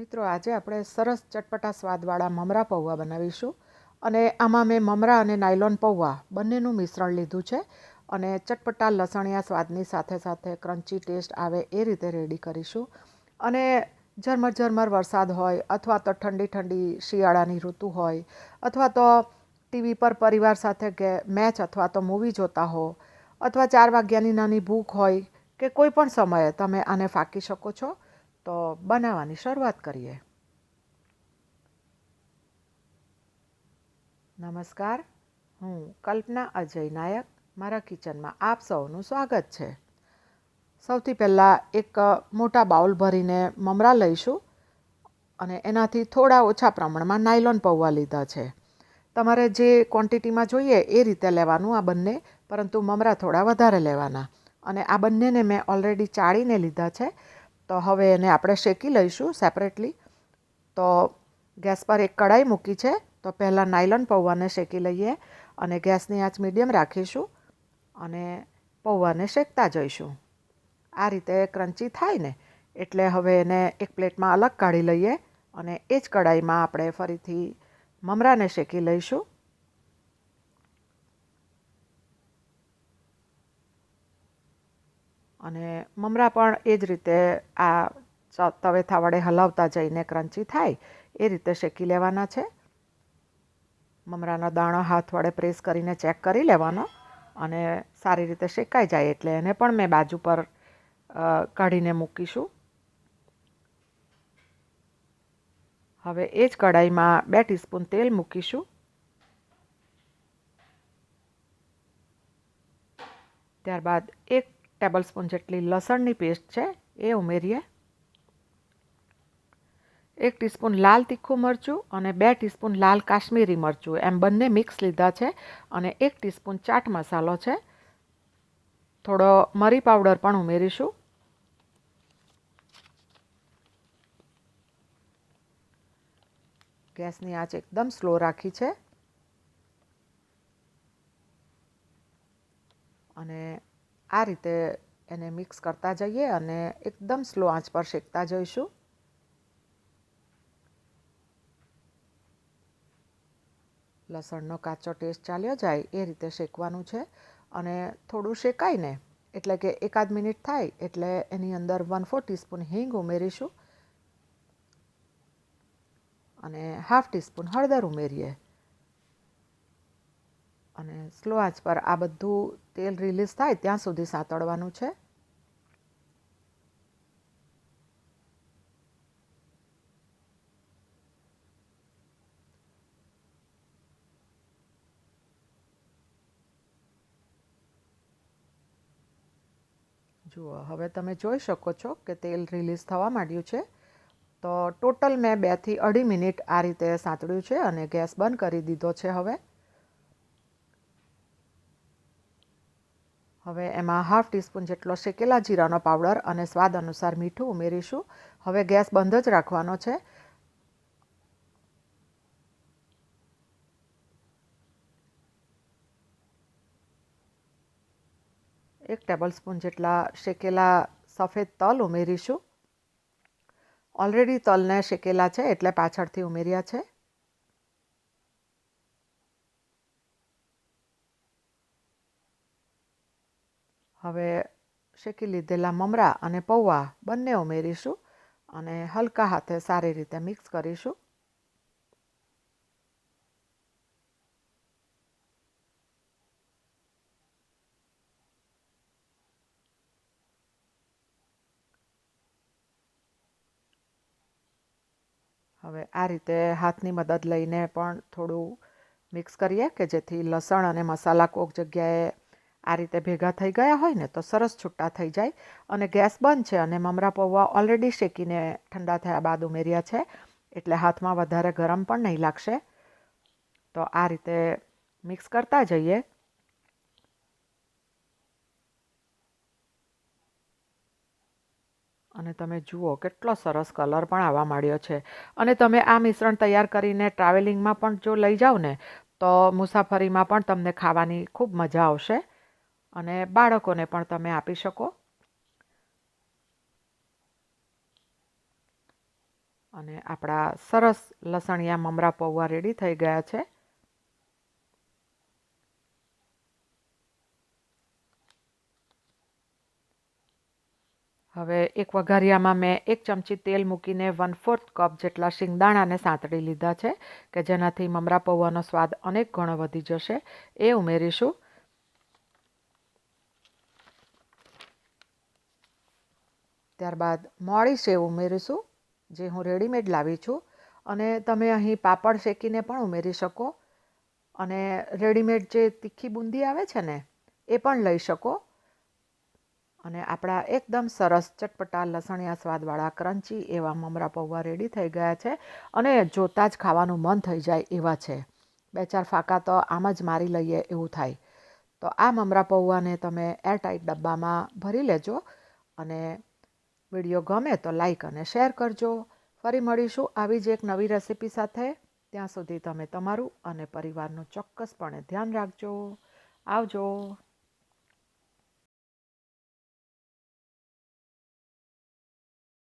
મિત્રો, આજે આપણે સરસ ચટપટા સ્વાદવાળા મમરા પૌવા બનાવીશું અને આમાં મેં મમરા અને નાયલોન પૌવા બંનેનું મિશ્રણ લીધું છે અને ચટપટા લસણિયા સ્વાદની સાથે સાથે ક્રન્ચી ટેસ્ટ આવે એ રીતે રેડી કરીશું. અને ઝરમર ઝરમર વરસાદ હોય અથવા તો ઠંડી ઠંડી શિયાળાની ઋતુ હોય અથવા તો ટીવી પર પરિવાર સાથે મેચ અથવા તો મૂવી જોતા હો અથવા ચાર વાગ્યાની નાની ભૂખ હોય કે કોઈ પણ સમયે તમે આને ફાંકી શકો છો. તો બનાવવાની શરૂઆત કરીએ. નમસ્કાર, હું કલ્પના અજય નાયક. મારા કિચનમાં આપ સૌનું સ્વાગત છે. સૌથી પહેલાં એક મોટા બાઉલ ભરીને મમરા લઈશું અને એનાથી થોડા ઓછા પ્રમાણમાં નાયલોન પૌવા લીધા છે. તમારે જે ક્વોન્ટિટીમાં જોઈએ એ રીતે લેવાનું આ બંને, પરંતુ મમરા થોડા વધારે લેવાના. અને આ બંનેને મેં ઓલરેડી ચાળીને લીધા છે. તો હવે એને આપણે શેકી લઈશું સેપરેટલી તો ગેસ પર એક કઢાઈ મૂકી છે. તો પહેલાં નાયલોન પૌવાને શેકી લઈએ અને ગેસની આંચ મીડિયમ રાખીશું અને પૌવાને શેકતા જઈશું. આ રીતે ક્રન્ચી થાય ને એટલે હવે એને એક પ્લેટમાં અલગ કાઢી લઈએ અને એ જ કઢાઈમાં આપણે ફરીથી મમરાને શેકી લઈશું. અને મમરા પણ એ જ રીતે આ તવેથા વડે હલાવતા જઈને ક્રંચી થાય, એ રીતે શેકી લેવાના છે. મમરાનો દાણો હાથ વડે પ્રેસ કરીને ચેક કરી લેવાનો અને સારી રીતે શેકાઈ જાય એટલે એને પણ મેં બાજુ પર કાઢીને મૂકીશું. હવે એ જ કઢાઈમાં બે ટીસ્પૂન તેલ મૂકીશું. ત્યારબાદ એક ટેબલ સ્પૂન જેટલી લસણની પેસ્ટ છે, એ ઉમેરીએ. એક ટીસ્પૂન લાલ તીખું મરચું અને બે ટીસ્પૂન લાલ કાશ્મીરી મરચું, એમ બંને મિક્સ લીધા છે અને એક ટીસ્પૂન ચાટ મસાલો છે. થોડો મરી પાવડર પણ ઉમેરીશું. ગેસની આંચ એકદમ સ્લો રાખી છે. અને આ રીતે એને મિક્સ કરતા જઈએ અને એકદમ સ્લો આંચ પર શેકતા જઈશું. લસણનો કાચો ટેસ્ટ ચાલ્યો જાય એ રીતે શેકવાનું છે અને થોડું શેકાય ને એટલે કે એકાદ મિનિટ થાય એટલે એની અંદર વન ફોર ટીસ્પૂન હિંગ ઉમેરીશું અને હાફ ટીસ્પૂન હળદર ઉમેરીએ. અને સ્લો આંચ પર આ બધું તેલ રિલીઝ થાય ત્યાં સુધી સાતળવાનું છે. જુઓ, હવે તમે જોઈ શકો છો કે તેલ રિલીઝ થવા માંડ્યું છે. તો ટોટલ મેં બેથી અઢી મિનિટ આ રીતે સાંતળ્યું છે અને ગેસ બંધ કરી દીધો છે હવે. હવે એમાં હાફ ટીસ્પૂન જેટલો શેકેલા જીરાનો પાવડર અને સ્વાદ અનુસાર મીઠું ઉમેરીશું. હવે ગેસ બંધ જ રાખવાનો છે. એક ટેબલ સ્પૂન જેટલા શેકેલા સફેદ તલ ઉમેરીશું. ઓલરેડી તલને શેકેલા છે એટલે પાછળથી ઉમેર્યા છે. હવે શેકી લીધેલા મમરા અને પૌવા બંને ઉમેરીશું અને હલકા હાથે સારી રીતે મિક્સ કરીશું. હવે આ રીતે હાથની મદદ લઈને પણ થોડું મિક્સ કરીએ કે જેથી લસણ અને મસાલા કોક જગ્યાએ આ રીતે ભેગા થઈ ગયા હોય ને તો સરસ છૂટા થઈ જાય અને ગેસ બંધ છે અને મમરા પૌવા ઓલરેડી શેકીને ઠંડા થયા બાદ ઉમેર્યા છે. એટલે હાથમાં વધારે ગરમ પણ નહીં લાગશે. તો આ રીતે મિક્સ કરતા જઈએ. અને તમે જુઓ કેટલો સરસ કલર પણ આવવા માંડ્યો છે. અને તમે આ મિશ્રણ તૈયાર કરીને ટ્રાવેલિંગમાં પણ જો લઈ જાઓ ને તો મુસાફરીમાં પણ તમને ખાવાની ખૂબ મજા આવશે. અને બાળકોને પણ તમે આપી શકો. અને આપણા સરસ લસણિયા મમરા પૌવા રેડી થઈ ગયા છે. હવે એક વઘારિયામાં મેં એક ચમચી તેલ મૂકીને વન ફોર્થ કપ જેટલા શિંગદાણાને સાંતળી લીધા છે, કે જેનાથી મમરા પૌવાનો સ્વાદ અનેક ગણો વધી જશે. એ ઉમેરીશું. ત્યારબાદ મોળી સેવ ઉમેરીશું, જે હું રેડીમેડ લાવી છું. અને તમે અહીં પાપડ શેકીને પણ ઉમેરી શકો. અને રેડીમેડ જે તીખી બુંદી આવે છે ને, એ પણ લઈ શકો. અને આપણા એકદમ સરસ ચટપટા લસણિયા સ્વાદવાળા ક્રન્ચી એવા મમરા પૌવા રેડી થઈ ગયા છે. અને જોતાં જ ખાવાનું મન થઈ જાય એવા છે. બે ચાર ફાંકા તો આમ જ મારી લઈએ એવું થાય. તો આ મમરા પૌવાને તમે એરટાઈટ ડબ્બામાં ભરી લેજો. અને વીડિયો ગમે તો લાઈક અને શેર કરજો. ફરી મળીશું આવી જ એક નવી રેસીપી સાથે. ત્યાં સુધી તમે તમારું અને પરિવારનું ચોક્કસપણે ધ્યાન રાખજો. આવજો.